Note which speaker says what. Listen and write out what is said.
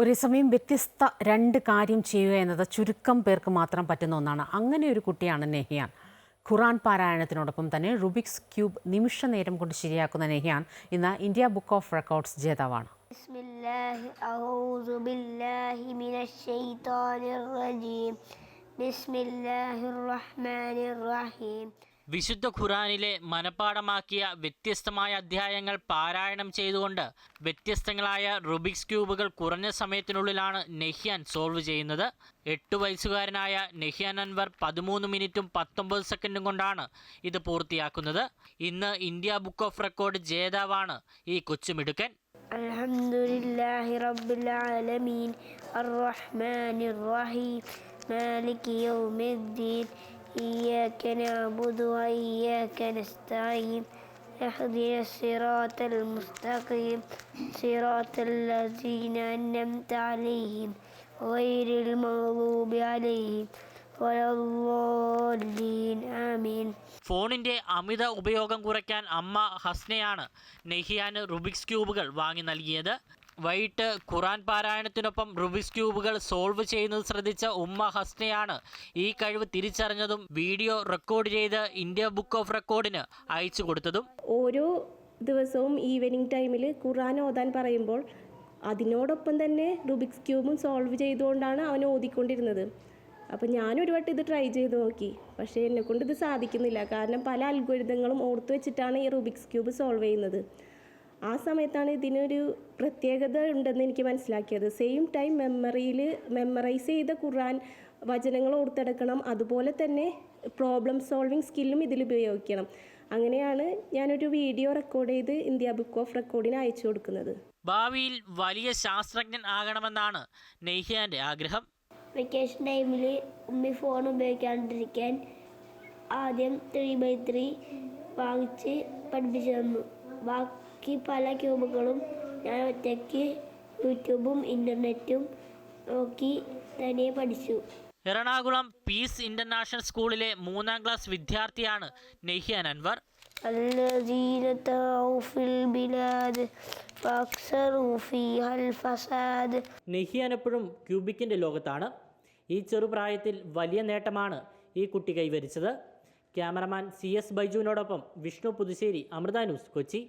Speaker 1: ഒരേ സമയം വ്യത്യസ്ത രണ്ട് കാര്യം ചെയ്യുക എന്നത് ചുരുക്കം പേർക്ക് മാത്രം പറ്റുന്ന ഒന്നാണ്. അങ്ങനെ ഒരു കുട്ടിയാണ് നെഹിയാൻ. ഖുറാൻ പാരായണത്തിനോടൊപ്പം തന്നെ റുബിക്സ് ക്യൂബ് നിമിഷ നേരം കൊണ്ട് ശരിയാക്കുന്ന നെഹിയാൻ ഇന്ന് ഇന്ത്യ ബുക്ക് ഓഫ് റെക്കോർഡ്സ് ജേതാവാണ്.
Speaker 2: ബിസ്മില്ലാഹി
Speaker 3: വിശുദ്ധ ഖുറാനിലെ മനപ്പാടമാക്കിയ വ്യത്യസ്തമായ അധ്യായങ്ങൾ പാരായണം ചെയ്തുകൊണ്ട് വ്യത്യസ്തങ്ങളായ റുബിക്സ് ക്യൂബുകൾ കുറഞ്ഞ സമയത്തിനുള്ളിലാണ് നെഹ്യാൻ സോൾവ് ചെയ്യുന്നത്. എട്ട് വയസ്സുകാരനായ നെഹ്യാൻ അൻവർ പതിമൂന്ന് മിനിറ്റും പത്തൊമ്പത് സെക്കൻഡും കൊണ്ടാണ് ഇത് പൂർത്തിയാക്കുന്നത്. ഇന്ന് ഇന്ത്യ ബുക്ക് ഓഫ് റെക്കോർഡ് ജേതാവാണ് ഈ കൊച്ചുമിടുക്കൻ.
Speaker 2: അൽഹംദുലില്ലാഹി റബ്ബിൽ ആലമീൻ. അർ യൗമിദ്ദീൻ. إياك نعبد وإياك نستعين اهدنا الصراط المستقيم صراط الذين أنعمت عليهم غير المغضوب عليهم ولا الضالين آمين
Speaker 3: ഫോണിന്റെ അമിത ഉപയോഗം കുറയ്ക്കാൻ അമ്മ ഹസ്നയാണ് നെഹിയാന് റുബിക്സ് ക്യൂബുകൾ വാങ്ങി നൽകിയത് വൈകിട്ട് ഖുറാൻ പാരായണത്തിനൊപ്പം റുബിക്സ് ക്യൂബുകൾ സോൾവ് ചെയ്യുന്നത് ശ്രദ്ധിച്ച ഉമ്മ ഹസ്നയാണ് ഈ കഴിവ് തിരിച്ചറിഞ്ഞതും വീഡിയോ റെക്കോർഡ് ചെയ്ത് ഇന്ത്യ ബുക്ക് ഓഫ് റെക്കോർഡിന് അയച്ചു കൊടുത്തതും.
Speaker 4: ഓരോ ദിവസവും ഈവനിങ് ടൈമിൽ ഖുറാൻ ഓതാൻ പറയുമ്പോൾ അതിനോടൊപ്പം തന്നെ റുബിക്സ് ക്യൂബും സോൾവ് ചെയ്തുകൊണ്ടാണ് അവൻ ഓതിക്കൊണ്ടിരുന്നത്. അപ്പം ഞാനൊരു വട്ടം ഇത് ട്രൈ ചെയ്ത് നോക്കി. പക്ഷേ എന്നെക്കൊണ്ട് ഇത് സാധിക്കുന്നില്ല. കാരണം പല അൽഗോരിതങ്ങളും ഓർത്ത് വെച്ചിട്ടാണ് ഈ റുബിക്സ് ക്യൂബ് സോൾവ് ചെയ്യുന്നത്. ആ സമയത്താണ് ഇതിനൊരു പ്രത്യേകത ഉണ്ടെന്ന് എനിക്ക് മനസ്സിലാക്കിയത്. സെയിം ടൈം മെമ്മറിയിൽ മെമ്മറൈസ് ചെയ്ത ഖുർആൻ വചനങ്ങൾ ഓർത്തെടുക്കണം. അതുപോലെ തന്നെ പ്രോബ്ലം സോൾവിങ് സ്കില്ലും ഇതിൽ ഉപയോഗിക്കണം. അങ്ങനെയാണ് ഞാനൊരു വീഡിയോ റെക്കോർഡ് ചെയ്ത് ഇന്ത്യ ബുക്ക് ഓഫ് റെക്കോർഡിന് അയച്ചു കൊടുക്കുന്നത്.
Speaker 3: ഭാവിയിൽ വലിയ ശാസ്ത്രജ്ഞൻ ആകണമെന്നാണ് നെയ്ഹിയാന്റെ ആഗ്രഹം.
Speaker 2: വെക്കേഷൻ ടൈമിൽ ഉമ്മി ഫോൺ ഉപയോഗിക്കാണ്ടിരിക്കാൻ ആദ്യം ത്രീ ബൈ ത്രീ വാങ്ങിച്ച് പഠിപ്പിച്ചു തന്നു. ബാക്കി പല ക്യൂബുകളും ഞാൻ ഒറ്റയ്ക്ക് യൂട്യൂബും ഇൻ്റർനെറ്റും നോക്കി തനിയെ പഠിച്ചു
Speaker 3: എറണാകുളം പീസ് ഇന്റർനാഷണൽ സ്കൂളിലെ മൂന്നാം ക്ലാസ് വിദ്യാർത്ഥിയാണ് നെഹ്യാൻ അൻവർ
Speaker 2: الذين طغوا في البلاد فأكثروا فيها الفساد
Speaker 3: നെഹിയാൻ എപ്പോഴും ക്യൂബിക്കിൻ്റെ ലോകത്താണ് ഈ ചെറുപ്രായത്തിൽ വലിയ നേട്ടമാണ് ഈ കുട്ടി കൈവരിച്ചത് ക്യാമറമാൻ സി എസ് ബൈജുവിനോടൊപ്പം വിഷ്ണു പുതുശ്ശേരി അമൃത ന്യൂസ് കൊച്ചി